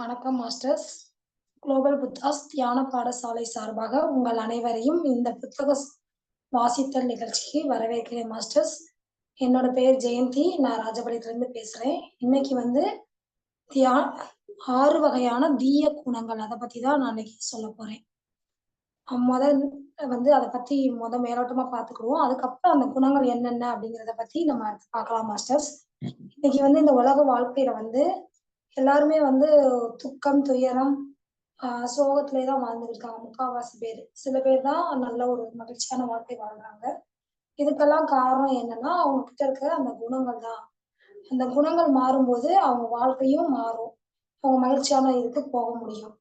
வணக்கம் masters. Global Buddha's தியான பாடசாலை சார்பாக உங்கள் அனைவரையும் இந்த புத்தக வாசித்தல் நிகழ்ச்சிக்கு வரவேற்கிறேன் மாஸ்டர்ஸ். என்னோட பெயர் ஜெயந்தி. நான் ராஜபாளையத்திலிருந்து பேசுறேன். இன்னைக்கு வந்து தியா ஆறு வகையான தீய குணங்கள். அதை பத்தி தான் நான் இன்னைக்கு சொல்ல போறேன். முதல் வந்து அதை பத்தி முத மேலோட்டமா பாத்துக்குவோம் அதுக்கப்புறம் அந்த குணங்கள் என்னென்ன அப்படிங்கிறத பத்தி நம்ம பார்க்கலாம் மாஸ்டர்ஸ். இன்னைக்கு வந்து இந்த உலக வாழ்க்கையில வந்து எல்லாருமே வந்து துக்கம் துயரம் ஆஹ் சோகத்திலே தான் வாழ்ந்துட்டு இருக்காங்க. முக்காவாசி பேர். சில பேர் தான் நல்ல ஒரு மகிழ்ச்சியான வாழ்க்கை வாழ்றாங்க. இதுக்கெல்லாம் காரணம் என்னன்னா அவங்க கிட்ட இருக்கிற அந்த குணங்கள் தான். அந்த குணங்கள் மாறும்போது அவங்க வாழ்க்கையும் மாறும். அவங்க மகிழ்ச்சியான இதுக்கு போக முடியும்.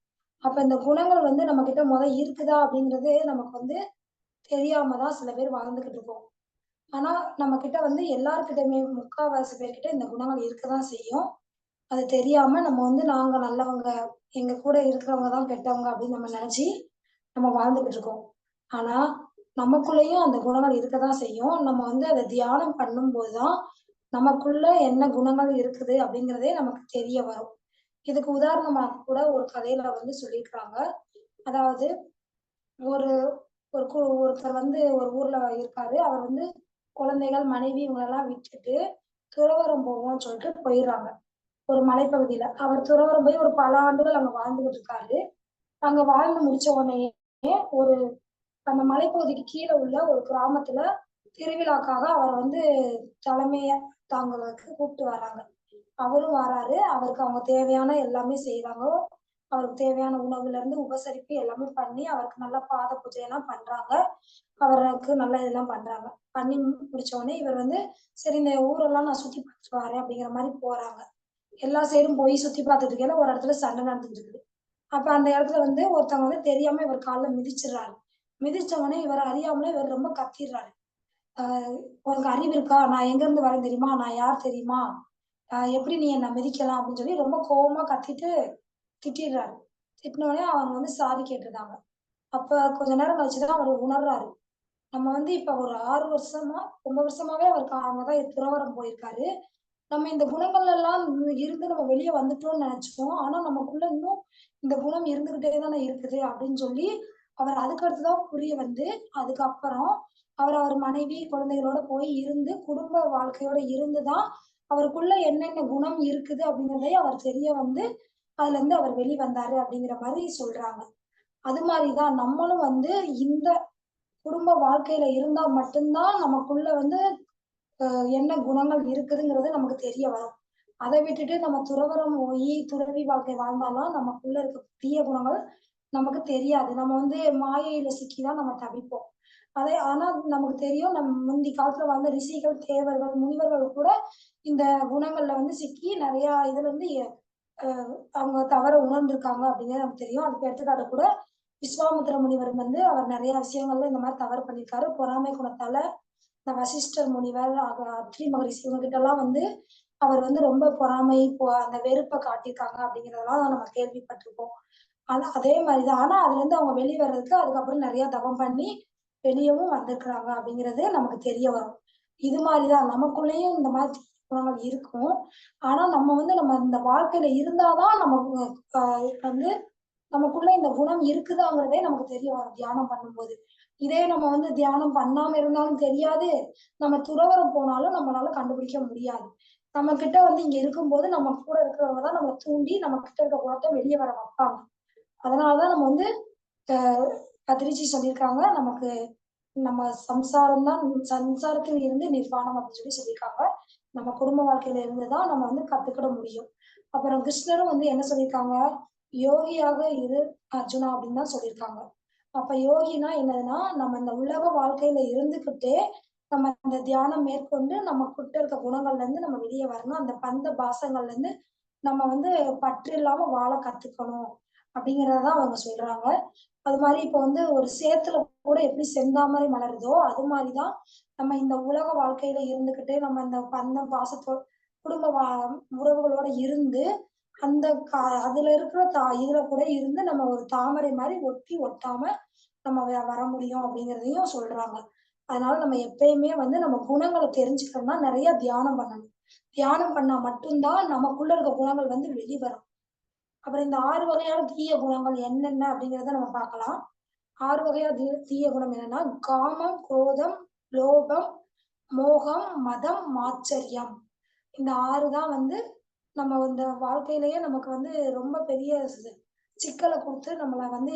அப்ப இந்த குணங்கள் வந்து நம்ம கிட்ட முத இருக்குதா அப்படிங்கிறது நமக்கு வந்து தெரியாம தான் சில பேர் வாழ்ந்துகிட்டு இருக்கோம். ஆனா நம்ம கிட்ட வந்து எல்லார்கிட்டயுமே முக்காவாசி பேர்கிட்ட இந்த குணங்கள் இருக்கதான் செய்யும். அது தெரியாம நம்ம வந்து நாங்க நல்லவங்க எங்க கூட இருக்கிறவங்க தான் கெட்டவங்க அப்படின்னு நம்ம நினைச்சு நம்ம வாழ்ந்துகிட்டு இருக்கோம். ஆனா நமக்குள்ளேயும் அந்த குணங்கள் இருக்கதான் செய்யும். நம்ம வந்து அதை தியானம் பண்ணும்போதுதான் நமக்குள்ள என்ன குணங்கள் இருக்குது அப்படிங்கிறதே நமக்கு தெரிய வரும். இதுக்கு உதாரணமாக கூட ஒரு கதையில வந்து சொல்லியிருக்காங்க. அதாவது ஒரு ஒரு கு- ஒருத்தர் வந்து ஒரு ஊர்ல இருக்காரு. அவர் வந்து குழந்தைகள் மனைவி இவங்களெல்லாம் விட்டுட்டு துறவரம் போவோம்னு சொல்லிட்டு போயிடுறாங்க. ஒரு மலைப்பகுதியில. அவர் துறவரம் போய் ஒரு பல ஆண்டுகள் அங்க வாழ்ந்துகிட்டு இருக்காரு அங்க வாழ்ந்து முடிச்ச உடனே ஒரு அந்த மலைப்பகுதிக்கு கீழே உள்ள ஒரு கிராமத்துல திருவிழாக்காக அவர் வந்து தலைமைய தாங்குவதற்கு கூப்பிட்டு வர்றாங்க. அவரும் வராரு. அவருக்கு அவங்க தேவையான எல்லாமே செய்யறாங்க அவருக்கு தேவையான உணவுல இருந்து உபசரிப்பு எல்லாமே பண்ணி அவருக்கு நல்ல பாத பூஜை எல்லாம் பண்றாங்க. அவருக்கு நல்ல இதெல்லாம் பண்றாங்க. பண்ணி முடிச்ச உடனே இவர் வந்து சரி இந்த ஊரெல்லாம் நான் சுத்தி பார்த்துட்டு வரேன் அப்படிங்கிற மாதிரி போறாங்க. எல்லா சைடும் போய் சுத்தி பார்த்துட்டு இருக்கையில ஒரு இடத்துல சண்டை நடந்துட்டு இருக்குது. அப்ப அந்த இடத்துல வந்து ஒருத்தவங்க வந்து தெரியாம இவர் காலில் மிதிச்சிடுறாரு. மிதிச்சவனே இவர் அறியாமலே இவர் ரொம்ப கத்திடுறாரு. ஆஹ் உனக்கு அறிவு இருக்கா? நான் எங்க இருந்து வரேன் தெரியுமா? நான் யார் தெரியுமா? ஆஹ் எப்படி நீ என்ன மிதிக்கலாம் அப்படின்னு சொல்லி ரொம்ப கோபமா கத்திட்டு திட்டிடுறாரு. திட்டினோடனே அவங்க வந்து சாரி கேட்டிருந்தாங்க அப்ப கொஞ்ச நேரம் கழிச்சுதான் அவர் உணர்றாரு. நம்ம வந்து இப்ப ஒரு ஆறு வருஷமா ரொம்ப வருஷமாவே அவருக்கு அவங்கதான் துறவரம் போயிருக்காரு. நம்ம இந்த குணங்கள் எல்லாம் இருந்து நம்ம வெளியே வந்துட்டோம்னு நினைச்சோம் ஆனா நமக்குள்ள இன்னும் இந்த குணம் இருந்துகிட்டே தானே இருக்குது அப்படின்னு சொல்லி அவர் அதுக்கடுத்துதான் புரிய வந்து அதுக்கப்புறம் அவர் அவர் மனைவி குழந்தைகளோட போய் இருந்து குடும்ப வாழ்க்கையோட இருந்துதான் அவருக்குள்ள என்னென்ன குணம் இருக்குது அப்படிங்கிறதை அவர் தெரிய வந்து அதுல இருந்து அவர் வெளிவந்தாரு அப்படிங்கிற மாதிரி சொல்றாங்க. அது மாதிரிதான் நம்மளும் வந்து இந்த குடும்ப வாழ்க்கையில இருந்தா மட்டும்தான் நமக்குள்ள வந்து என்ன குணங்கள் இருக்குதுங்கிறது நமக்கு தெரிய வரும். அதை விட்டுட்டு நம்ம துறவரம் போய் துறவி வாழ்க்கை வாழ்ந்தாலும் நமக்குள்ள இருக்க தீய குணங்கள் நமக்கு தெரியாது. நம்ம வந்து மாயையில சிக்கிதான் நம்ம தவிப்போம். அதே ஆனா நமக்கு தெரியும் நம்ம முந்தி காலத்துல வாழ்ந்த ரிஷிகள் தேவர்கள் முனிவர்கள் கூட இந்த குணங்கள்ல வந்து சிக்கி நிறைய இதுல இருந்து அவங்க தவற உணர்ந்திருக்காங்க அப்படிங்கிறது நமக்கு தெரியும். அதுக்கு எடுத்துக்காட்டு கூட விஸ்வாமுத்திர முனிவர் வந்து அவர் நிறைய விஷயங்கள்ல இந்த மாதிரி தவறு பண்ணியிருக்காரு. பொறாமை குணத்தால இந்த வசிஷ்டர் முனிவர் அத்ரி மகரிஷி இவங்க கிட்ட எல்லாம் வந்து அவர் வந்து ரொம்ப பொறாமை இப்போ அந்த வெறுப்பை காட்டியிருக்காங்க அப்படிங்கிறதெல்லாம் நம்ம கேள்விப்பட்டிருப்போம். ஆனா அதே மாதிரிதான். ஆனா அதுல இருந்து அவங்க வெளியே வர்றதுக்கு அதுக்கப்புறம் நிறைய தவம் பண்ணி வெளியவும் வந்திருக்கிறாங்க அப்படிங்கிறது நமக்கு தெரிய வரும். இது மாதிரிதான். நமக்குள்ளேயும் இந்த மாதிரி குணங்கள் இருக்கும். ஆனா நம்ம வந்து நம்ம இந்த வாழ்க்கையில இருந்தாதான் நமக்கு வந்து நமக்குள்ள இந்த குணம் இருக்குதாங்கிறதே நமக்கு தெரிய வரும் தியானம் பண்ணும்போது. இதே நம்ம வந்து தியானம் பண்ணாம இருந்தாலும் தெரியாது. நம்ம துறவரம் போனாலும் நம்மளால கண்டுபிடிக்க முடியாது. நம்ம கிட்ட வந்து இங்க இருக்கும்போது நம்ம கூட இருக்கிறவங்க தான் நம்ம தூண்டி நம்ம கிட்ட இருக்க குணத்தை வெளியே வர வைப்பாங்க. அதனாலதான் நம்ம வந்து ஆஹ் சொல்லியிருக்காங்க. நமக்கு நம்ம சம்சாரம் தான் சம்சாரத்தில் இருந்து நிர்வாணம் அப்படின்னு சொல்லி சொல்லியிருக்காங்க. நம்ம குடும்ப வாழ்க்கையில இருந்துதான் நம்ம வந்து கத்துக்கிட முடியும். அப்புறம் கிருஷ்ணரும் வந்து என்ன சொல்லியிருக்காங்க? யோகியாக இரு அர்ஜுனா அப்படின்னு தான் சொல்லியிருக்காங்க. அப்ப யோகினா என்னதுன்னா நம்ம இந்த உலக வாழ்க்கையில இருந்துகிட்டே நம்ம அந்த தியானம் மேற்கொண்டு நம்ம கிட்ட இருக்க குணங்கள்ல இருந்து நம்ம வெளியே வரணும். அந்த பந்த பாசங்கள்ல இருந்து நம்ம வந்து பற்று இல்லாம வாழ கத்துக்கணும் அப்படிங்கறதான் அவங்க சொல்றாங்க. அது மாதிரி இப்ப வந்து ஒரு சேத்துல கூட எப்படி செந்தாமரை மலருதோ அது மாதிரிதான் நம்ம இந்த உலக வாழ்க்கையில இருந்துகிட்டு நம்ம இந்த பந்த பாசத்தோ குடும்ப வா உறவுகளோட இருந்து அந்த கா அதுல இருக்கிற தா இதுல கூட இருந்து நம்ம ஒரு தாமரை மாதிரி ஒட்டி ஒட்டாம நம்ம வர முடியும் அப்படிங்கிறதையும் சொல்றாங்க. அதனால நம்ம எப்பயுமே வந்து நம்ம குணங்களை தெரிஞ்சுக்கணும்னா நிறைய தியானம் பண்ணணும். தியானம் பண்ணா மட்டும்தான் நமக்குள்ள இருக்க குணங்கள் வந்து வெளிவரும். அப்புறம் இந்த ஆறு வகையான தீய குணங்கள் என்னென்ன அப்படிங்கிறத நம்ம பார்க்கலாம். ஆறு வகையான தீ தீய குணம் என்னன்னா காமம் குரோதம் லோபம் மோகம் மதம் மாச்சரியம். இந்த ஆறு தான் வந்து நம்ம இந்த வாழ்க்கையிலேயே நமக்கு வந்து ரொம்ப பெரிய சி- சிக்கலை கொடுத்து நம்மளை வந்து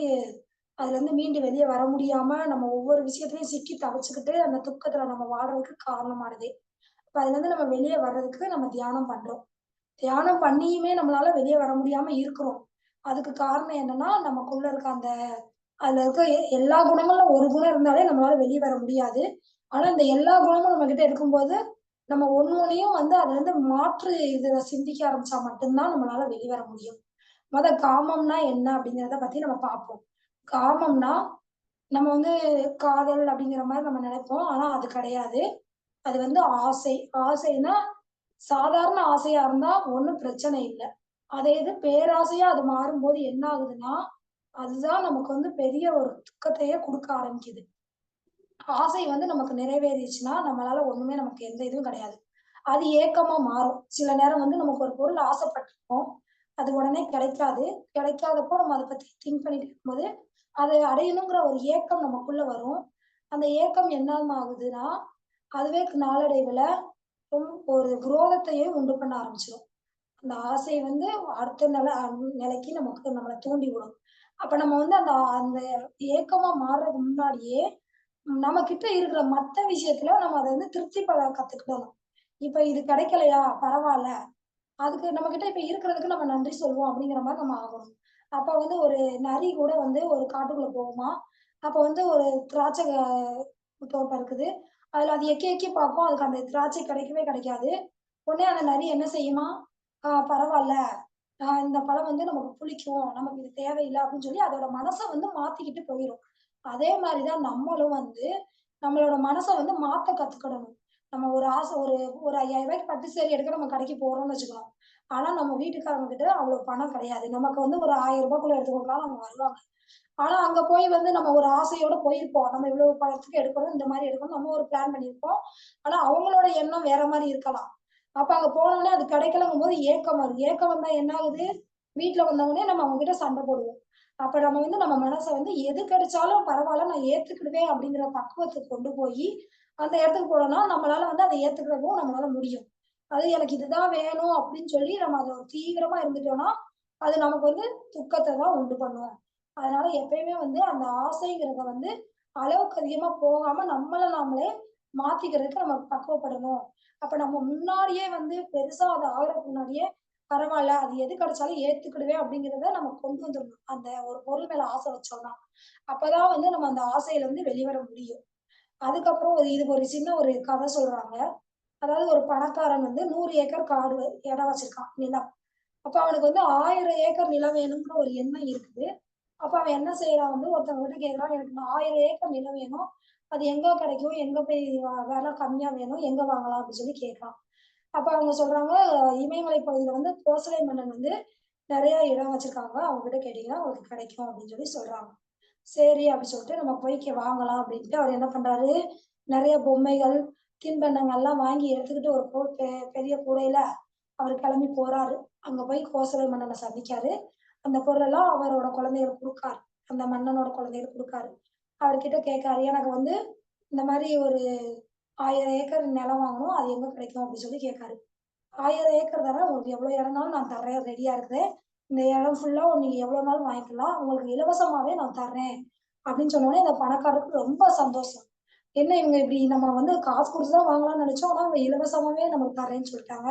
அதுல இருந்து மீண்டு வெளியே வர முடியாம நம்ம ஒவ்வொரு விஷயத்தையும் சிக்கி தவிச்சுக்கிட்டு அந்த துக்கத்துல நம்ம வாழ்றதுக்கு காரணமானது. அப்ப அதுல இருந்து நம்ம வெளியே வர்றதுக்கு நம்ம தியானம் பண்றோம். தியானம் பண்ணியுமே நம்மளால வெளியே வர முடியாம இருக்கிறோம். அதுக்கு காரணம் என்னன்னா நமக்குள்ள இருக்க அந்த அதுல இருக்க எ- எல்லா குணங்களும் ஒரு குணம் இருந்தாலே நம்மளால வெளியே வர முடியாது. ஆனா இந்த எல்லா குணமும் நம்ம கிட்ட இருக்கும்போது நம்ம ஒன்னொன்னையும் வந்து அதுல இருந்து மாற்று இதுல சிந்திக்க ஆரம்பிச்சா மட்டும்தான் நம்மளால வெளிவர வர முடியும். முத காமம்னா என்ன அப்படிங்கிறத பத்தி நம்ம பார்ப்போம். காமம்னா நம்ம வந்து காதல் அப்படிங்கிற மாதிரி நம்ம நினைப்போம். ஆனா அது கிடையாது. அது வந்து ஆசை. ஆசைனா சாதாரண ஆசையா இருந்தா ஒன்றும் பிரச்சனை இல்லை. அதே இது பேராசையா அது மாறும்போது என்ன ஆகுதுன்னா அதுதான் நமக்கு வந்து பெரிய ஒரு துக்கத்தையே கொடுக்க ஆரம்பிக்குது. ஆசை வந்து நமக்கு நிறைவேறிச்சுன்னா நம்மளால ஒண்ணுமே நமக்கு எந்த இதுவும் கிடையாது. அது ஏக்கமா மாறும். சில நேரம் வந்து நமக்கு ஒரு பொருள் ஆசைப்பட்டிருப்போம். அது உடனே கிடைக்காது. கிடைக்காதப்போ நம்ம அதை பத்தி திங்க் பண்ணிட்டு இருக்கும்போது அதை அடையணுங்கிற ஒரு ஏக்கம் நமக்குள்ள வரும். அந்த ஏக்கம் என்ன ஆகுதுன்னா அதுவே நாளடைவுல ரொம்ப ஒரு குரோதத்தையே உண்டு பண்ண ஆரம்பிச்சிடும் அந்த ஆசை வந்து அடுத்த நிலை நிலைக்கு நமக்கு நம்மளை தூண்டி விடும் அப்ப நம்ம வந்து அந்த அந்த ஏக்கமா மாறுறதுக்கு முன்னாடியே நம்ம கிட்ட இருக்கிற மத்த விஷயத்துல நம்ம அதை வந்து திருப்தி பட கத்துக்கிடணும். இப்ப இது கிடைக்கலையா? பரவாயில்ல. அதுக்கு நம்ம கிட்ட இப்ப இருக்கிறதுக்கு நம்ம நன்றி சொல்லுவோம் அப்படிங்கிற மாதிரி நம்ம ஆகணும். அப்ப வந்து ஒரு நரி கூட வந்து ஒரு காட்டுக்குள்ள போகுமா? அப்ப வந்து ஒரு திராட்சை தோட்டம் இருக்குது. அதுல அது எக்கி எக்கி பார்க்கும். அதுக்கு அந்த திராட்சை கிடைக்கவே கிடைக்காது. உடனே அந்த நரி என்ன செய்யுமா? ஆஹ் பரவாயில்ல. ஆஹ் இந்த பழம் வந்து நமக்கு புளிக்கும். நமக்கு இது தேவையில்லை அப்படின்னு சொல்லி அதோட மனசை வந்து மாத்திக்கிட்டு போயிடும் அதே மாதிரிதான் நம்மளும் வந்து நம்மளோட மனசை வந்து மாத்த கத்துக்கிடணும் நம்ம ஒரு ஆசை ஒரு ஒரு ஐயாயிரம் ரூபாய்க்கு பட்டு சேரி எடுக்க நம்ம கடைக்கு போறோம்னு வச்சுக்கலாம் ஆனா நம்ம வீட்டுக்காரங்க கிட்ட அவ்வளவு பணம் கிடையாது. நமக்கு வந்து ஒரு ஆயிரம் ரூபாய்க்குள்ள எடுத்து அவங்க வருவாங்க. ஆனா அங்க போய் வந்து நம்ம ஒரு ஆசையோட போயிருப்போம். நம்ம இவ்வளவு பணத்துக்கு எடுக்கணும் இந்த மாதிரி எடுக்கணும் நம்ம ஒரு பிளான் பண்ணியிருப்போம். ஆனா அவங்களோட எண்ணம் வேற மாதிரி இருக்கலாம். அப்ப அங்க போனோடனே அது கிடைக்கலங்கும் போது ஏக்கம் வரும். ஏக்கம் வந்தா என்ன ஆகுது வீட்டுல வந்தவொடனே நம்ம அவங்க கிட்ட சண்டை போடுவோம். அப்ப நம்ம வந்து நம்ம மனசை வந்து எது கிடைச்சாலும் பரவாயில்ல நான் ஏத்துக்கிடுவேன் அப்படிங்கிற பக்குவத்துக்கு கொண்டு போய் அந்த இடத்துக்கு போனோம்னா நம்மளால வந்து அதை ஏத்துக்கிறதும் நம்மளால முடியும். அது எனக்கு இதுதான் வேணும் அப்படின்னு சொல்லி நம்ம அதை தீவிரமா இருந்துட்டோம்னா அது நமக்கு வந்து துக்கத்தை தான் உண்டு பண்ணுவோம் அதனால எப்பயுமே வந்து அந்த ஆசைங்கிறத வந்து அளவுக்கு அதிகமா போகாம நம்மள நாமளே மாத்திக்கிறதுக்கு நம்ம பக்குவப்படணும். அப்ப நம்ம முன்னாடியே வந்து பெருசா அது ஆகிறதுக்கு முன்னாடியே பரவாயில்ல அது எது கிடைச்சாலும் ஏத்துக்கிடுவேன் அப்படிங்கிறத நம்ம கொண்டு வந்துடணும். அந்த ஒரு பொருள் மேல ஆசை வச்சோம்னா அப்பதான் வந்து நம்ம அந்த ஆசையில இருந்து வெளிவர முடியும். அதுக்கப்புறம் ஒரு இதுக்கு ஒரு சின்ன ஒரு கதை சொல்றாங்க. அதாவது ஒரு பணக்காரன் வந்து நூறு ஏக்கர் காடு இடம் வச்சிருக்கான் நிலம். அப்ப அவனுக்கு வந்து ஆயிரம் ஏக்கர் நிலம் வேணுங்கிற ஒரு எண்ணம் இருக்குது. அப்ப அவன் என்ன செய்யறான் வந்து ஒருத்தவங்க கிட்ட கேக்குறான் எனக்கு நான் ஆயிரம் ஏக்கர் நிலம் வேணும். அது எங்க கிடைக்கும்? எங்க போய் வ- விலை கம்மியா வேணும்? எங்க வாங்கலாம் அப்படின்னு சொல்லி கேட்கறான் அப்ப அவங்க சொல்றாங்க இமயமலை பகுதியில வந்து கோசலை மன்னன் வந்து நிறைய இடம் வச்சிருக்காங்க. அவங்க கிட்ட கேட்டீங்கன்னா உங்களுக்கு கிடைக்கும் அப்படின்னு சொல்லி சொல்றாங்க. சரி அப்படின்னு சொல்லிட்டு நம்ம போய் வாங்கலாம் அப்படின்ட்டு அவர் என்ன பண்றாரு? நிறைய பொம்மைகள் தின்பண்டங்கள் எல்லாம் வாங்கி எடுத்துக்கிட்டு ஒரு கூ- பெ- பெரிய கூடையில அவர் கிளம்பி போறாரு. அங்க போய் கோசலை மன்னனை சந்திக்காரு. அந்த பொருளெல்லாம் அவரோட குழந்தைகள் கொடுக்காரு. அந்த மன்னனோட குழந்தைகள் கொடுக்காரு. அவர்கிட்ட கேட்காரு எனக்கு வந்து இந்த மாதிரி ஒரு ஆயிரம் ஏக்கர் நிலம் வாங்கணும் அது எங்க கிடைக்கும் அப்படின்னு சொல்லி கேட்காரு. ஆயிரம் ஏக்கர் தரேன் உங்களுக்கு எவ்வளவு இடம்னாலும் நான் தரேன் ரெடியா இருக்கிறேன் இந்த இடம் ஃபுல்லா நீங்க எவ்வளவு நாள் வாங்கிக்கலாம் உங்களுக்கு இலவசமாவே நான் தர்றேன் அப்படின்னு சொன்னோடனே அந்த இந்த பணக்காரருக்கு ரொம்ப சந்தோஷம். என்ன இவங்க இப்படி நம்ம வந்து காசு கொடுத்து தான் வாங்கலாம்னு நினைச்சோம் ஆனா அவங்க இலவசமாவே நமக்கு தரேன்னு சொல்லிட்டாங்க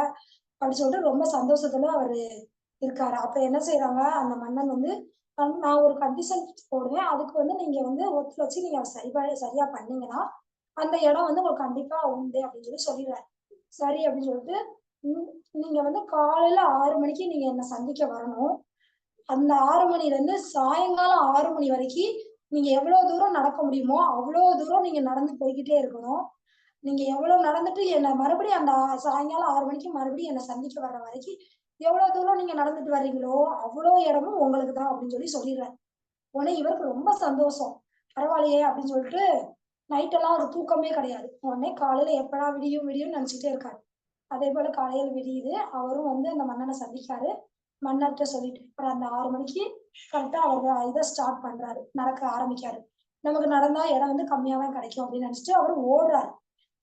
அப்படின்னு சொல்லிட்டு ரொம்ப சந்தோஷத்துல அவரு இருக்காரு. அப்ப என்ன செய்யறாங்க அந்த மன்னன் வந்து "நான் ஒரு கண்டிஷன் போடுவேன் அதுக்கு வந்து நீங்க வந்து ஒத்துழைச்சு நீங்க சரி சரியா பண்ணீங்கன்னா அந்த இடம் வந்து உங்களுக்கு கண்டிப்பா உண்டு அப்படின்னு சொல்லி சொல்லிடுறாரு சரி அப்படின்னு சொல்லிட்டு நீங்க வந்து காலையில ஆறு மணிக்கு நீங்க என்ன சந்திக்க வரணும். அந்த ஆறு மணில இருந்து சாயங்காலம் ஆறு மணி வரைக்கும் நீங்க எவ்வளவு தூரம் நடக்க முடியுமோ அவ்வளவு தூரம் நீங்க நடந்து போய்கிட்டே இருக்கணும். நீங்க எவ்வளவு நடந்துட்டு என்ன மறுபடியும் அந்த சாயங்காலம் ஆறு மணிக்கு மறுபடியும் என்ன சந்திக்க வர்ற வரைக்கும் எவ்வளவு தூரம் நீங்க நடந்துட்டு வர்றீங்களோ அவ்வளவு இடமும் உங்களுக்கு தான் அப்படின்னு சொல்லி சொல்லிடுறாரு உடனே இவருக்கு ரொம்ப சந்தோஷம். பரவாயில்லையே அப்படின்னு சொல்லிட்டு நைட் எல்லாம் ஒரு தூக்கமே கிடையாது. உடனே காலையில எப்படா விடியும் விடியும் நினைச்சிட்டே இருக்காரு. அதே போல காலையில விடியுது. அவரும் வந்து அந்த மன்னனை சந்திக்காரு. மன்னர்கிட்ட சொல்லிட்டு அப்புறம் அந்த ஆறு மணிக்கு கரெக்டா அவர் இதை ஸ்டார்ட் பண்றாரு. நடக்க ஆரம்பிக்காரு. நமக்கு நடந்தா இடம் வந்து கம்மியா தான் கிடைக்கும் அப்படின்னு நினைச்சிட்டு அவர் ஓடுறாரு.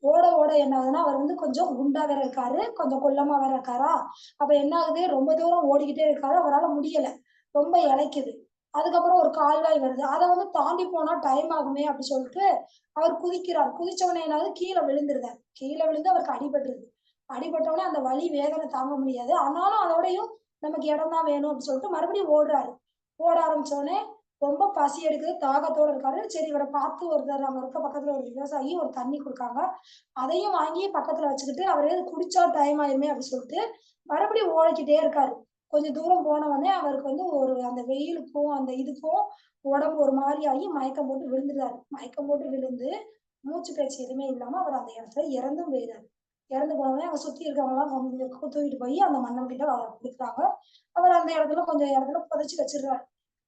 ஓட ஓட என்ன ஆகுதுன்னா அவர் வந்து கொஞ்சம் குண்டா வேற இருக்காரு. கொஞ்சம் கொல்லமா வேற இருக்காரா? அப்ப என்ன ஆகுது? ரொம்ப தூரம் ஓடிக்கிட்டே இருக்காரு. அவரால் முடியல. ரொம்ப இழைக்குது. அதுக்கப்புறம் ஒரு கால்வாய் வருது. அதை வந்து தாண்டி போனா டைம் ஆகுமே அப்படி சொல்லிட்டு அவர் குதிக்கிறார். குதிச்சவனே என்னாவது கீழே விழுந்துருதார். கீழே விழுந்து அவருக்கு அடிபட்டுருது. அடிபட்டவனே அந்த வலி வேதனை தாங்க முடியாது. ஆனாலும் அதோடையும் நமக்கு இடம் தான் வேணும் அப்படின்னு சொல்லிட்டு மறுபடியும் ஓடுறாரு. ஓட ஆரம்பிச்சோடனே ரொம்ப பசி எடுக்குது. தாகத்தோடு இருக்காரு. சரி இவரை பார்த்து ஒருத்தர் அங்க இருக்க பக்கத்துல ஒரு விவசாயி ஒரு தண்ணி கொடுக்காங்க. அதையும் வாங்கி பக்கத்துல வச்சுக்கிட்டு அவரே குடிச்சா டைம் ஆயிருமே அப்படின்னு சொல்லிட்டு மறுபடியும் ஓடிக்கிட்டே இருக்காரு. கொஞ்சம் தூரம் போனவொடனே அவருக்கு வந்து ஒரு அந்த வெயிலுக்கும் அந்த இதுக்கும் உடம்பு ஒரு மாதிரி ஆகி மயக்கம் போட்டு விழுந்துட்டாரு மயக்கம் போட்டு விழுந்து மூச்சு பேச்சு எதுவுமே இல்லாம அவர் அந்த இடத்துல இறந்தும் போயிடாரு இறந்து போனவொடனே அங்க சுத்தி இருக்கவங்க தூக்கிட்டு போய் அந்த மன்னன் கிட்ட கொடுக்குறாங்க. அவர் அந்த இடத்துல கொஞ்சம் இடத்துல புதைச்சி வச்சிடுறாரு.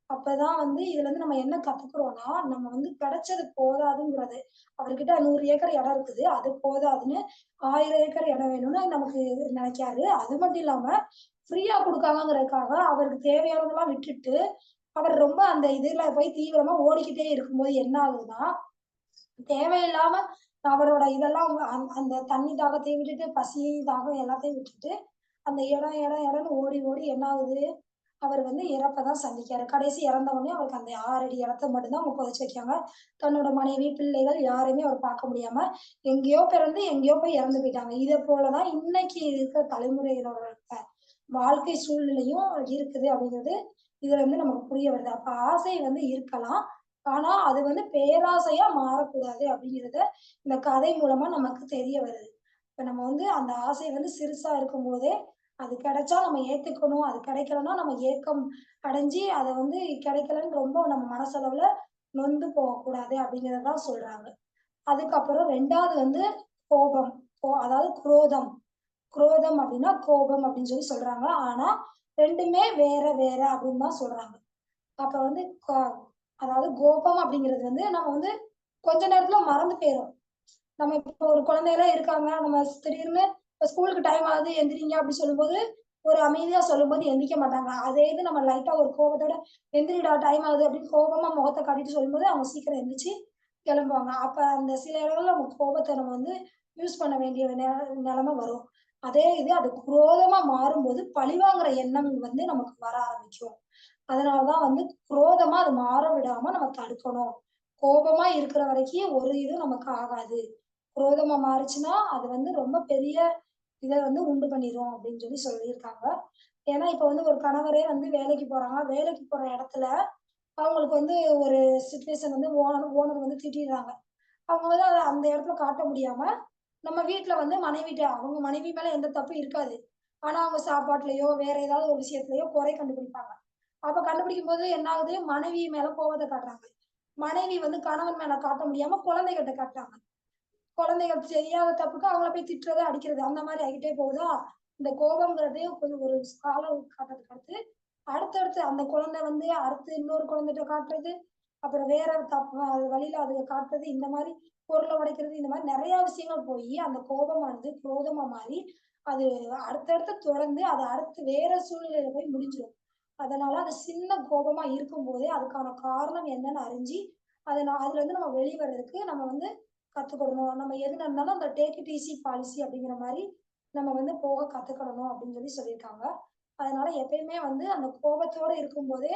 அப்பதான் வந்து இதுல இருந்து நம்ம என்ன கத்துக்கிறோம்னா நம்ம வந்து கிடைச்சது போதாதுங்கிறது. அவர்கிட்ட நூறு ஏக்கர் இடம் இருக்குது. அது போதாதுன்னு ஆயிரம் ஏக்கர் இடம் வேணும்னு நமக்கு நினைக்காரு. அது மட்டும் இல்லாம ஃப்ரீயா கொடுக்காங்கிறதுக்காக அவருக்கு தேவையானதெல்லாம் விட்டுட்டு அவர் ரொம்ப அந்த இதுல போய் தீவிரமா ஓடிக்கிட்டே இருக்கும்போது என்ன ஆகுதுன்னா தேவையில்லாம அவரோட இதெல்லாம் அந்த தண்ணி தாகத்தையும் விட்டுட்டு பசி தாகம் எல்லாத்தையும் விட்டுட்டு அந்த இடம் இடம் இடம்னு ஓடி ஓடி என்ன ஆகுது? அவர் வந்து இறப்பதான் சந்திக்காரு கடைசி இறந்தவொடனே அவருக்கு அந்த ஆறு அடி இடத்த மட்டும்தான் அவங்க புதைச்சு வைக்காங்க தன்னோட மனைவி பிள்ளைகள் யாரையுமே அவர் பார்க்க முடியாம எங்கேயோ பிறந்து எங்கேயோ போய் இறந்து போயிட்டாங்க. இதை போலதான் இன்னைக்கு இருக்கிற தலைமுறையினோட வாழ்க்கை சூழ்நிலையும் இருக்குது அப்படிங்கிறது இதுல இருந்து நமக்கு புரிய வருது. அப்ப ஆசை வந்து இருக்கலாம். ஆனா அது வந்து பேராசையா மாறக்கூடாது அப்படிங்கிறத இந்த கதை மூலமா நமக்கு தெரிய வருது. இப்ப நம்ம வந்து அந்த ஆசை வந்து சிறுசா இருக்கும் போதே அது கிடைச்சா நம்ம ஏத்துக்கணும். அது கிடைக்கலன்னா நம்ம ஏக்கம் அடைஞ்சு அதை வந்து கிடைக்கலன்னு ரொம்ப நம்ம மனசளவுல நொந்து போகக்கூடாது அப்படிங்கிறதான் சொல்றாங்க. அதுக்கப்புறம் ரெண்டாவது வந்து கோபம். அதாவது குரோதம். குரோதம் அப்படின்னா கோபம் அப்படின்னு சொல்லி சொல்றாங்க. ஆனா ரெண்டுமே வேற வேற அப்படின்னு தான் சொல்றாங்க. அப்ப வந்து அதாவது கோபம் அப்படிங்கிறது வந்து நம்ம வந்து கொஞ்ச நேரத்துல மறந்து போயிடும் நம்ம இப்போ ஒரு குழந்தையெல்லாம் இருக்காங்க. நம்ம திடீர்னு இப்போ ஸ்கூலுக்கு டைம் ஆகுது எந்திரிங்க அப்படி சொல்லும்போது ஒரு அமைதியா சொல்லும்போது எந்திரிக்க மாட்டாங்க. அதே இது நம்ம லைட்டா ஒரு கோபத்தோட எந்திரிடா டைம் ஆகுது அப்படின்னு கோபமா முகத்தை காட்டிட்டு சொல்லும்போது அவங்க சீக்கிரம் எந்திரிச்சு கிளம்புவாங்க. அப்ப அந்த சில இடங்கள்ல நம்ம கோபத்தை நம்ம வந்து யூஸ் பண்ண வேண்டிய நிலைமை வரும். அதே இது அது குரோதமா மாறும்போது பழிவாங்குற எண்ணம் வந்து நமக்கு வர ஆரம்பிக்கும். அதனாலதான் வந்து குரோதமா அது மாற விடாம நம்ம தடுக்கணும். கோபமா இருக்கிற வரைக்கும் ஒரு இது நமக்கு ஆகாது. குரோதமா மாறுச்சுன்னா அது வந்து ரொம்ப பெரிய இதை வந்து உண்டு பண்ணிடும் அப்படின்னு சொல்லி சொல்லியிருக்காங்க. ஏன்னா இப்ப வந்து ஒரு கணவரே வந்து வேலைக்கு போறாங்க. வேலைக்கு போற இடத்துல அவங்களுக்கு வந்து ஒரு சுச்சுவேஷன் வந்து ஓனர் ஓனர் வந்து திட்டிடுறாங்க. அவங்க வந்து அதை அந்த இடத்துல காட்ட முடியாம நம்ம வீட்டுல வந்து மனைவிட்ட அவங்க மனைவி மேல எந்த தப்பும் இருக்காது. ஆனா அவங்க சாப்பாட்டுலயோ வேற ஏதாவது ஒரு விஷயத்துலயோ குறை கண்டுபிடிப்பாங்க. அப்ப கண்டுபிடிக்கும் போது என்ன ஆகுது? மனைவி மேல கோபத்தை காட்டுறாங்க. மனைவி வந்து கணவன் மேல காட்ட முடியாம குழந்தைகிட்ட காட்டுறாங்க. குழந்தைகள் தெரியாத தப்புக்கு அவங்கள போய் திட்டுறது அடிக்கிறது அந்த மாதிரி ஆகிட்டே போகுதா? இந்த கோபம்ங்கிறது கொஞ்சம் ஒரு காலம் காட்டுறதுக்கு அடுத்து அடுத்தடுத்து அந்த குழந்தை வந்து அடுத்து இன்னொரு குழந்தைகிட்ட காட்டுறது. அப்புறம் வேற தப்பு வழியில அதுக்கு காட்டுறது இந்த மாதிரி பொருளை உடைக்கிறது இந்த மாதிரி நிறைய விஷயங்கள் போய் அந்த கோபமானது குரோதமா மாறி அது அடுத்தடுத்து தொடர்ந்து அது அடுத்து வேற சூழ்நிலையில போய் முடிஞ்சிடும் அதனால அது சின்ன கோபமா இருக்கும் போதே அதுக்கான காரணம் என்னன்னு அறிஞ்சு அதை நான் அதுல இருந்து நம்ம வெளிவரதுக்கு நம்ம வந்து கத்துக்கணும். நம்ம எது நடந்தாலும் அந்த டேக் இட் ஈஸி பாலிசி அப்படிங்கிற மாதிரி நம்ம வந்து போக கத்துக்கணும் அப்படின்னு சொல்லி சொல்லியிருக்காங்க. அதனால எப்பயுமே வந்து அந்த கோபத்தோட இருக்கும் போதே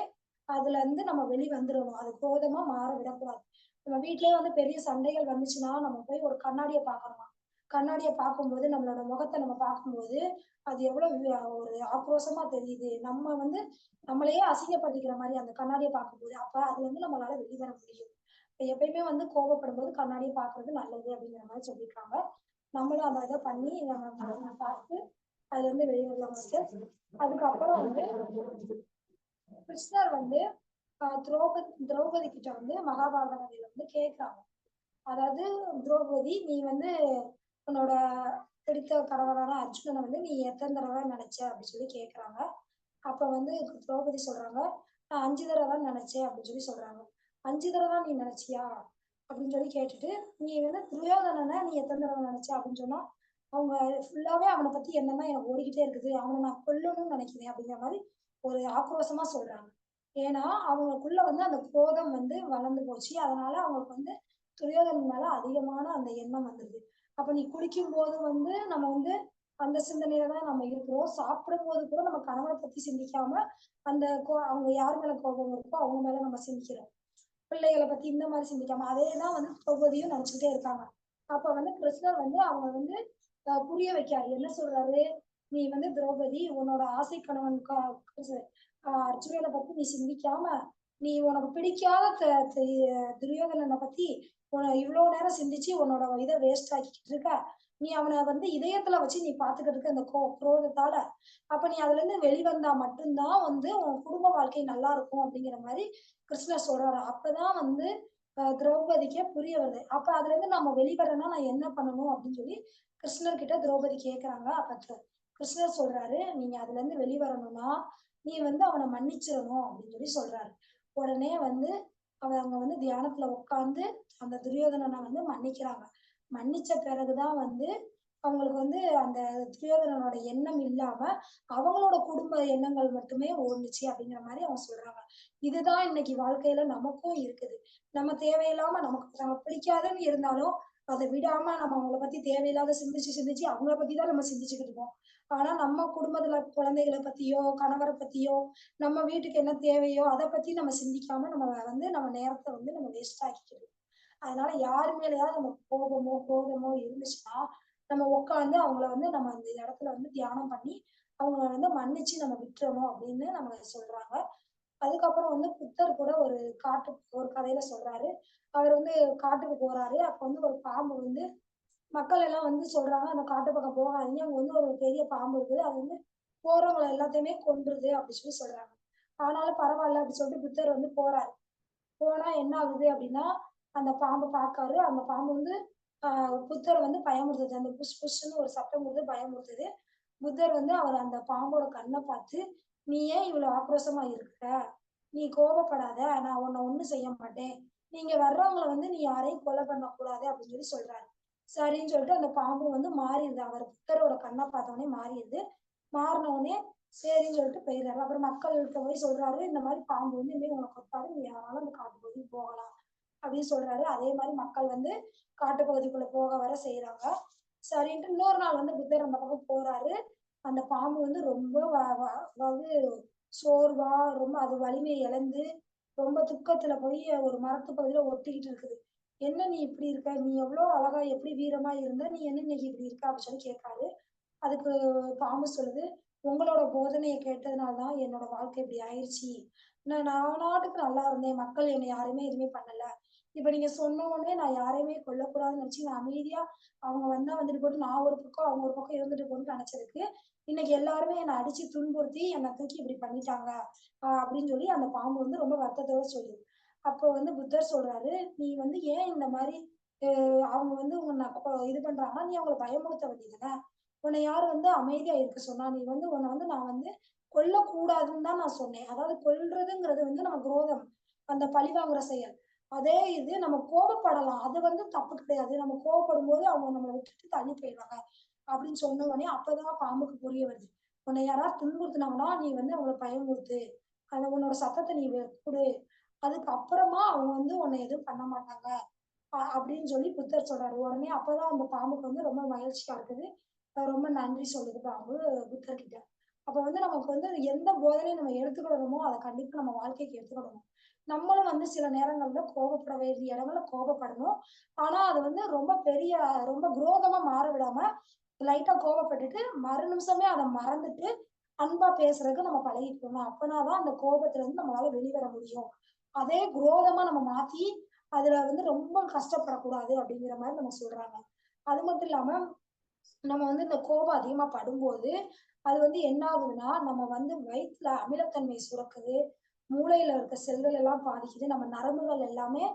அதுல இருந்து நம்ம வெளி வந்துடணும் அது கோபமா மாற விடக்கூடாது. நம்ம வீட்லயே வந்து பெரிய சண்டைகள் வந்துச்சுன்னா நம்ம போய் ஒரு கண்ணாடியை பார்க்கணுமா கண்ணாடியை பார்க்கும்போது நம்மளோட முகத்தை நம்ம பார்க்கும்போது அது எவ்வளவு ஒரு ஆக்ரோஷமா தெரியுது. நம்ம வந்து நம்மளையே அசிங்கப்படுத்திக்கிற மாதிரி அந்த கண்ணாடியை பார்க்கும்போது அப்ப அது வந்து நம்மளால வெளிவர முடியும். எப்பயுமே வந்து கோபப்படும் போது கண்ணாடியை பாக்குறது நல்லது அப்படிங்கிற மாதிரி சொல்லியிருக்காங்க. நம்மளும் அந்த இதை பண்ணி நம்ம பார்த்து அதுல இருந்து வெளியே அதுக்கப்புறம் வந்து கிருஷ்ணர் வந்து திரௌபதி திரௌபதி கிட்ட வந்து மகாபாரத கதையில வந்து கேட்கிறாங்க. அதாவது திரௌபதி நீ வந்து உன்னோட பிடித்த கணவரான அர்ஜுனனை வந்து நீ எத்தனை தடவை நினைச்ச? அப்படின்னு சொல்லி கேக்குறாங்க அப்ப வந்து திரௌபதி சொல்றாங்க நான் அஞ்சு தடவை தான் நினைச்சேன் அப்படின்னு சொல்லி சொல்றாங்க. அஞ்சு தடவை தான் நீ நினைச்சியா? அப்படின்னு சொல்லி கேட்டுட்டு நீ வந்து துரியோதனனை நீ எத்தனை தடவை நினைச்ச? அப்படின்னு சொன்னா அவங்க ஃபுல்லாவே அவனை பத்தி என்னன்னா எனக்கு ஓடிக்கிட்டே இருக்குது. அவனை நான் கொல்லணும்னு நினைக்கிறேன் அப்படிங்கிற மாதிரி ஒரு ஆக்ரோஷமா சொல்றாங்க. ஏன்னா, அவங்களுக்குள்ள வந்து அந்த கோபம் வந்து வளர்ந்து போச்சு. அதனால அவங்களுக்கு வந்து துரியோதனன் மேல அதிகமான அந்த எண்ணம் வந்துருது. அப்ப நீ குளிக்கும் போது வந்து நம்ம வந்து அந்த சிந்தனையில தான் நம்ம இருக்கிறோம். சாப்பிடும் போது கூட நம்ம கணவனை பத்தி சிந்திக்காம, அந்த கோ அவங்க யார் மேல கோபம் இருக்கோ அவங்க மேல நம்ம சிந்திக்கிறோம். பிள்ளைகளை பத்தி இந்த மாதிரி சிந்திக்காம, அதே தான் வந்து திரௌபதியும் நெனச்சுக்கிட்டே இருக்காங்க. அப்ப வந்து கிருஷ்ணர் வந்து அவங்க வந்து புரிய வைக்காரு என்ன சொல்றாரு? "நீ வந்து திரௌபதி உன்னோட ஆசை கணவன் அர்ஜுனனை பத்தி நீ சிந்திக்காம, நீ உனக்கு பிடிக்காத த பத்தி உன இவ்வளவு நேரம் சிந்திச்சு உன்னோட இதை வேஸ்ட் ஆக்கிக்கிட்டு இருக்க. நீ அவனை வந்து இதயத்துல வச்சு நீ பார்த்துக்கிட்டு இருக்க இந்த கோ குரோதத்தால. அப்ப நீ அதுலருந்து வெளிவந்தா மட்டும்தான் வந்து உன் குடும்ப வாழ்க்கை நல்லா இருக்கும்." அப்படிங்கிற மாதிரி கிருஷ்ணர் சொல்றாரு. அப்பதான் வந்து திரௌபதிக்கே புரிய வருது. அப்ப அதுலருந்து நம்ம வெளிவரணும்னா நான் என்ன பண்ணணும்? அப்படின்னு சொல்லி கிருஷ்ணர் கிட்ட திரௌபதி கேக்குறாங்க அப்ப கிருஷ்ணர் சொல்றாரு, "நீங்க அதுலருந்து வெளிவரணும்னா, நீ வந்து அவனை மன்னிச்சிடணும் அப்படின்னு சொல்லி சொல்றாரு. உடனே வந்து அவங்க வந்து தியானத்துல உட்காந்து அந்த துரியோதனனை வந்து மன்னிக்கிறாங்க. மன்னிச்ச பிறகு தான் வந்து அவங்களுக்கு வந்து அந்த துரியோதனனோட எண்ணம் இல்லாம, அவங்களோட குடும்ப எண்ணங்கள் மட்டுமே ஓடுனுச்சு அப்படிங்கிற மாதிரி அவங்க சொல்றாங்க. இதுதான் இன்னைக்கு வாழ்க்கையில நமக்கும் இருக்குது. நம்ம தேவையில்லாம நமக்கு நமக்கு பிடிக்காதுன்னு இருந்தாலும், அதை விடாம நம்ம அவங்கள பத்தி தேவையில்லாத சிந்திச்சு, சிந்திச்சு அவங்கள பத்தி தான் நம்ம சிந்திச்சுக்கிட்டு இருக்கோம். ஆனா நம்ம குடும்பத்துல குழந்தைகளை பத்தியோ, கணவரை பத்தியோ, நம்ம வீட்டுக்கு என்ன தேவையோ, அதை பத்தி நம்ம சிந்திக்காம நம்ம வந்து நம்ம நேரத்தை வந்து நம்ம வேஸ்ட் ஆக்கிக்கிறோம். அதனால யாரு மேலேயாவது நம்ம கோபமோ, கோபமோ இருந்துச்சுன்னா, நம்ம உட்காந்து அவங்கள வந்து நம்ம அந்த இடத்துல வந்து தியானம் பண்ணி, அவங்கள வந்து மன்னிச்சு நம்ம விட்டுறணும் அப்படின்னு நம்ம சொல்றாங்க. அதுக்கப்புறம் வந்து புத்தர் கூட ஒரு காட்டு ஒரு கதையில சொல்றாரு. அவர் வந்து காட்டுக்கு போறாரு. அப்ப வந்து ஒரு பாம்பு வந்து மக்கள் எல்லாம் வந்து சொல்றாங்க, "அந்த காட்டு பக்கம் போகாதீங்க. அங்க வந்து ஒரு பெரிய பாம்பு இருக்குது. அது வந்து போறவங்களை எல்லாத்தையுமே கொன்றுது." அப்படின்னு சொல்லி சொல்றாங்க. ஆனாலும் பரவாயில்ல அப்படின்னு சொல்லிட்டு புத்தர் வந்து போறாரு. போனா என்ன ஆகுது அப்படின்னா, அந்த பாம்பு பார்க்காரு. அந்த பாம்பு வந்து ஆஹ் புத்தர வந்து பயமுறுத்துது. அந்த புஷ் புஷ்ன்னு ஒரு சத்தம் கொடுத்து பயமுறுத்துது. புத்தர் வந்து அவர் அந்த பாம்போட கண்ணை பார்த்து, "நீ ஏன் இவ்வளோ ஆக்ரோஷமா இருக்கிற? நீ கோபப்படாத. நான் உன்னை ஒண்ணும் செய்ய மாட்டேன். நீங்க வர்றவங்களை வந்து நீ யாரையும் கொலை பண்ணக்கூடாது." அப்படின்னு சொல்லி சொல்றாரு. சரின்னு சொல்லிட்டு அந்த பாம்பு வந்து மாறிடுது அவர் புத்தரோட கண்ணை பார்த்தவொடனே மாறிடுது மாறின உடனே சரின்னு சொல்லிட்டு போயிடுறாரு அப்புறம் மக்கள்கிட்ட போய் சொல்றாரு, "இந்த மாதிரி பாம்பு வந்து இனிமே உனக்கு கொத்தாது. நீ யாராலும் அந்த காட்டு பகுதிக்கு போகலாம்." அப்படின்னு சொல்றாரு. அதே மாதிரி மக்கள் வந்து காட்டு பகுதிக்குள்ள போக வர செய்யறாங்க சரின்ட்டு இன்னொரு நாள் வந்து புத்தர் அந்த பக்கம் போறாரு. அந்த பாம்பு வந்து ரொம்ப வ அதாவது சோர்வா, ரொம்ப அது வலிமையை இழந்து, ரொம்ப துக்கத்துல போய் ஒரு மரத்து பகுதியில ஒட்டிக்கிட்டு இருக்குது. "என்ன நீ இப்படி இருக்க? நீ எவ்வளோ அழகா எப்படி வீரமா இருந்த. நீ என்ன இன்னைக்கு இப்படி இருக்க?" அப்படின்னு சொல்லி கேட்காரு அதுக்கு பாம்பு சொல்லுது, "உங்களோட போதனையை கேட்டதுனால தான் என்னோட வாழ்க்கை இப்படி ஆயிடுச்சு நான் நான் நாட்டுக்கு நல்லா இருந்தேன். மக்கள் என்னை யாருமே எதுவுமே பண்ணல. இப்ப நீங்க சொன்ன உடனே நான் யாரையுமே கொல்லக்கூடாதுன்னு நினைச்சு நான் அமைதியா அவங்க வந்தா வந்துட்டு போட்டு, நான் ஒரு பக்கம், அவங்க ஒரு பக்கம் இருந்துட்டு போகணும்னு நினைச்சதுக்கு, இன்னைக்கு எல்லாருமே என்னை அடிச்சு துன்புறுத்தி என்னை தூக்கி இப்படி பண்ணிட்டாங்க." அப்படின்னு சொல்லி அந்த பாம்பு வந்து ரொம்ப வருத்தத்தோட சொல்லுது. அப்போ வந்து புத்தர் சொல்றாரு, "நீ வந்து ஏன் இந்த மாதிரி அவங்க வந்து உன்னை இது பண்றாங்கன்னா, நீ அவங்கள பயமுறுத்த வேண்டியது உன்னை யார் வந்து அமைதியா இருக்க சொன்னா? நீ வந்து உன்னை வந்து நான் வந்து கொல்லக்கூடாதுன்னு தான் நான் சொன்னேன். அதாவது கொல்றதுங்கிறது வந்து நம்ம குரோதம். அந்த பழிவாங்குற செயல். அதே இது நம்ம கோபப்படலாம். அது வந்து தப்பு கிடையாது. நம்ம கோபப்படும் போது அவங்க நம்மளை விட்டுட்டு தள்ளி போயிடுவாங்க அப்படின்னு சொன்ன உடனே அப்பதான் பாம்புக்கு புரிய வருது. உன்னை யாராவது துன்புறுத்துனாங்கன்னா, நீ வந்து அவங்கள பயமுறுத்து. அந்த உன்னோட சத்தத்தை நீ கொடு குடு. அதுக்கு அப்புறமா அவங்க வந்து உன்னை எதுவும் பண்ண மாட்டாங்க. அ அப்படின்னு சொல்லி புத்தர் சொல்றாரு. உடனே அப்பதான் அந்த பாம்புக்கு வந்து ரொம்ப மகிழ்ச்சியா இருக்குது. ரொம்ப நன்றி சொல்லுது பாம்பு புத்தர்கிட்ட. அப்ப வந்து நமக்கு வந்து எந்த போதனையும் நம்ம எடுத்துக்கிடணுமோ, அதை கண்டிப்பா நம்ம வாழ்க்கைக்கு எடுத்துக்கிடணும். நம்மளும் வந்து சில நேரங்கள்ல கோபப்பட வேண்டிய இடங்கள்ல கோபப்படணும். ஆனா, அது வந்து ரொம்ப பெரிய ரொம்ப குரோதமா மாற விடாம, லைட்டா கோபப்பட்டுட்டு, மறு நிமிஷமே அதை மறந்துட்டு, அன்பா பேசுறதுக்கு நம்ம பழகிக்கணும். அப்பனாதான் அந்த கோபத்துல இருந்து நம்மளால வெளிவர முடியும். அதே குரோதமா நம்ம மாத்தி, அதுல வந்து ரொம்ப கஷ்டப்படக்கூடாது அப்படிங்கிற மாதிரி நம்ம சொல்றாங்க. அது மட்டும் இல்லாம, நம்ம வந்து இந்த கோபம் அதிகமா படும்போது, அது வந்து என்ன ஆகுதுன்னா, நம்ம வந்து வயிற்றுல அமிலத்தன்மை சுரக்குது. மூளையில இருக்க செல்கள் எல்லாம் பாதிக்குது. நம்ம நரம்புகள் எல்லாமே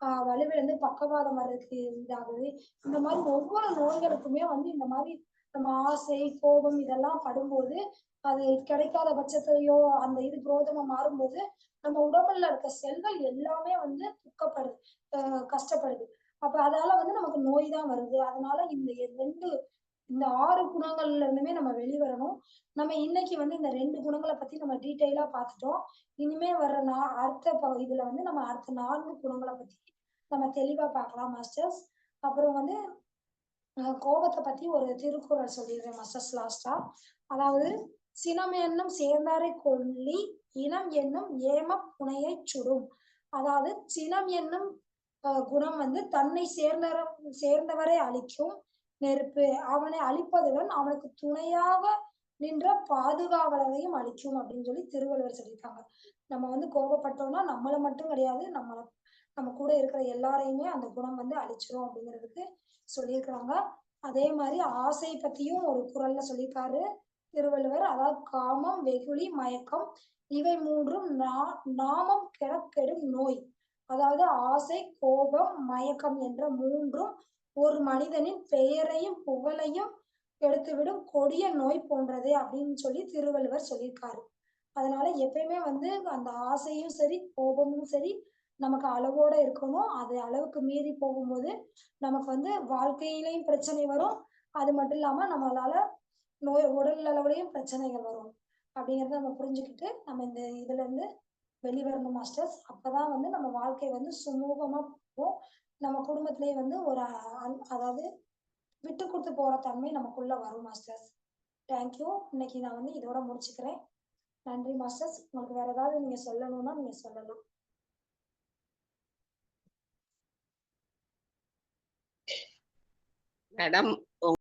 ஆஹ் வலுவிழந்து பக்கவாதம் வர்றதுக்கு இதாகுது. இந்த மாதிரி ஒவ்வொரு நோய்களுக்குமே வந்து இந்த மாதிரி நம்ம ஆசை, கோபம் இதெல்லாம் படும்போது, அது கிடைக்காத பட்சத்திலையோ அந்த இது புரோதமா மாறும்போது, நம்ம உடம்புல இருக்க செல்கள் எல்லாமே வந்து துக்கப்படுது. கஷ்டப்படுது. அப்ப அதால வந்து நமக்கு நோய் தான் வருது. அதனால இந்த ரெண்டு இந்த ஆறு குணங்கள்ல இருந்துமே நம்ம வெளிவரணும் நம்ம இன்னைக்கு வந்து இந்த ரெண்டு குணங்களை பத்தி நம்ம டீட்டெயிலா பார்த்துட்டோம். இனிமே வர்ற நா அடுத்த ப- இதுல வந்து நம்ம அடுத்த நான்கு குணங்களை பத்தி நம்ம தெளிவா பார்க்கலாம் மாஸ்டர்ஸ் அப்புறம் வந்து கோபத்தை பத்தி ஒரு திருக்குறள் சொல்லிடுறேன் மாஸ்டர்ஸ் லாஸ்டா அதாவது சினம் என்னும் சேர்ந்தாரை கொல்லி இனம் என்னும் ஏம புனையை சுடும். அதாவது சினம் என்னும் குணம் வந்து தன்னை சேர்ந்த சேர்ந்தவரை அழிக்கும். நெருப்பு. அவனை அழிப்பதுடன் அவனுக்கு துணையாக நின்ற பாதுகாவலரையும் அழிச்சோம் அப்படின்னு சொல்லி திருவள்ளுவர் சொல்லியிருக்காங்க. நம்ம வந்து கோபப்பட்டோம்னா நம்மளை மட்டும் கிடையாது நம்மள நம்ம கூட இருக்கிற எல்லாரையுமே அந்த குணம் வந்து அழிச்சிரும் அப்படிங்கிறதுக்கு சொல்லியிருக்கிறாங்க. அதே மாதிரி ஆசை பத்தியும் ஒரு குரல்ல சொல்லியிருக்காரு திருவள்ளுவர். அதாவது காமம் வெகுளி மயக்கம் இவை மூன்றும் நா- நாமம் கெடக்கெடும் நோய். அதாவது ஆசை கோபம் மயக்கம் என்ற மூன்றும் ஒரு மனிதனின் பெயரையும் புகழையும் எடுத்துவிடும் கொடிய நோய் போன்றது அப்படின்னு சொல்லி திருவள்ளுவர் சொல்லியிருக்காரு. அதனால எப்பயுமே வந்து அந்த ஆசையும் சரி கோபமும் சரி நமக்கு அளவோட இருக்கணும். அது அளவுக்கு மீறி போகும்போது நமக்கு வந்து வாழ்க்கையிலையும் பிரச்சனை வரும். அது மட்டும் இல்லாம நம்மளால நோய் உடல் அளவுலையும் பிரச்சனைகள் வரும். அப்படிங்கறத நம்ம புரிஞ்சுக்கிட்டு நம்ம இந்த இதுல இருந்து வெளிவரணும் மாஸ்டர்ஸ் அப்பதான் வந்து நம்ம வாழ்க்கை வந்து சுமூகமா போகும். நம்ம குடும்பத்திலேயே வந்து ஒரு அதாவது விட்டு கொடுத்து போற தன்மை நமக்குள்ள வரும் மாஸ்டர்ஸ் தேங்க்யூ இன்னைக்கு நான் வந்து இதோட முடிச்சுக்கிறேன். நன்றி மாஸ்டர்ஸ் உங்களுக்கு வேற ஏதாவது நீங்க சொல்லணும்னா நீங்க சொல்லலாம். மேடம்